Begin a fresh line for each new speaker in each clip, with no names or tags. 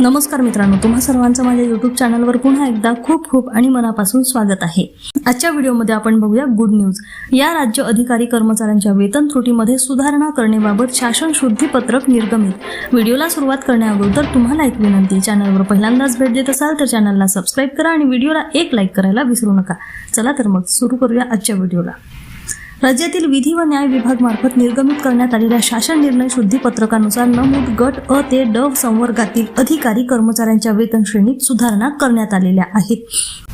नमस्कार मित्रांनो तुम्हा सर्वांचं माझ्या युट्यूब चॅनलवर पुन्हा एकदा खूप खूप आणि मनापासून स्वागत आहे. आजच्या व्हिडिओमध्ये आपण बघूया गुड न्यूज या राज्य अधिकारी कर्मचाऱ्यांच्या वेतन त्रुटीमध्ये सुधारणा करण्याबाबत शासन शुद्धीपत्रक निर्गमित. व्हिडिओला सुरुवात करण्याअगोदर तुम्हाला एक विनंती चॅनलवर पहिल्यांदाच भेट देत असाल तर चॅनलला सबस्क्राईब करा आणि व्हिडिओला एक लाईक करायला विसरू नका. चला तर मग सुरू करूया आजच्या व्हिडिओला. राज्यातील विधी व न्याय विभाग मार्फत निर्गमित करण्यात आलेल्या शासन निर्णय शुद्धीपत्रकानुसार नमूद गट अ ते ड संवर्गातील अधिकारी कर्मचाऱ्यांच्या वेतन श्रेणीत सुधारणा करण्यात आलेल्या आहेत.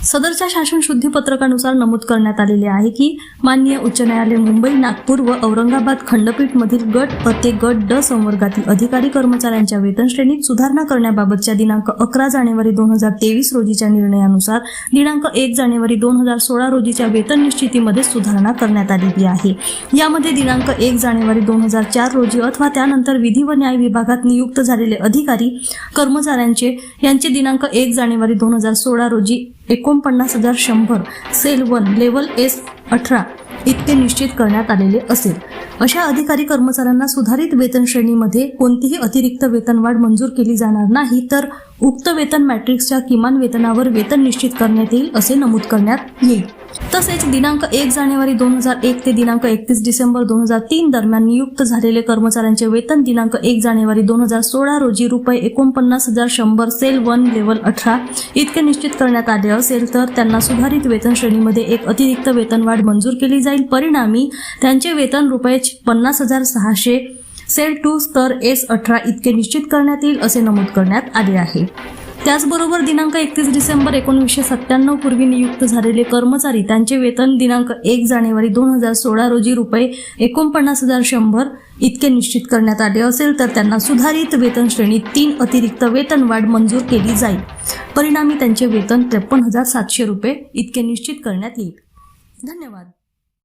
सदरच्या शासन शुद्धीपत्रकानुसार नमूद करण्यात आलेले आहे की माननीय उच्च न्यायालय मुंबई नागपूर व औरंगाबाद खंडपीठ मधील गट अ ते गट ड संवर्गातील अधिकारी कर्मचाऱ्यांच्या वेतन श्रेणीत सुधारणा करण्याबाबतच्या दिनांक अकरा जानेवारी दोन हजार तेवीस रोजीच्या निर्णयानुसार दिनांक एक जानेवारी दोन हजार सोळा रोजीच्या वेतन निश्चितीमध्ये सुधारणा करण्यात आली. आलेली आहे. यामध्ये दिनांक एक जानेवारी दोन हजार चार रोजी अथवा त्यानंतर विधी व न्याय विभागात नियुक्त झालेले अधिकारी कर्मचाऱ्यांचे यांचे दिनांक एक जानेवारी दोन हजार सोळा रोजी एकोणपन्नास हजार शंभर सेल वन लेवल एस अठरा इतके निश्चित करण्यात आलेले असेल. अशा अधिकारी कर्मचाऱ्यांना सुधारित वेतन श्रेणीमध्ये कोणतीही अतिरिक्त वेतनवाढ मंजूर केली जाणार नाही तर उक्त वेतन मॅट्रिक्सच्या किमान वेतनावर वेतन निश्चित करण्यात येईल असे नमूद करण्यात येईल. तसेच दिनांक एक जानेवारी दोन हजार एक ते दिनांक एकतीस डिसेंबर दोन हजार तीन दरम्यान नियुक्त झालेले कर्मचाऱ्यांचे वेतन दिनांक एक जानेवारी दोन हजार सोळा रोजी रुपये एकोणपन्नास हजार शंभर सेल वन लेवल अठरा इतके निश्चित करण्यात आले असेल तर त्यांना सुधारित वेतन श्रेणीमध्ये एक अतिरिक्त वेतनवाढ मंजूर केली जाईल. परिणामी त्यांचे वेतन रुपये पन्नास हजार सहाशे सेल टू स्तर एस अठरा इतके निश्चित करण्यात येईल असे नमूद करण्यात आले आहे. त्याचबरोबर दिनांक एकतीस डिसेंबर एकोणीसशे सत्त्याण्णव पूर्वी नियुक्त झालेले कर्मचारी त्यांचे वेतन दिनांक एक जानेवारी दोन हजार सोळा रोजी रुपये एकोणपन्नास हजार शंभर इतके निश्चित करण्यात आले असेल तर त्यांना सुधारित वेतन श्रेणीत तीन अतिरिक्त वेतनवाढ मंजूर केली जाईल. परिणामी त्यांचे वेतन त्रेपन्न हजार सातशे रुपये इतके निश्चित करण्यात येईल. धन्यवाद.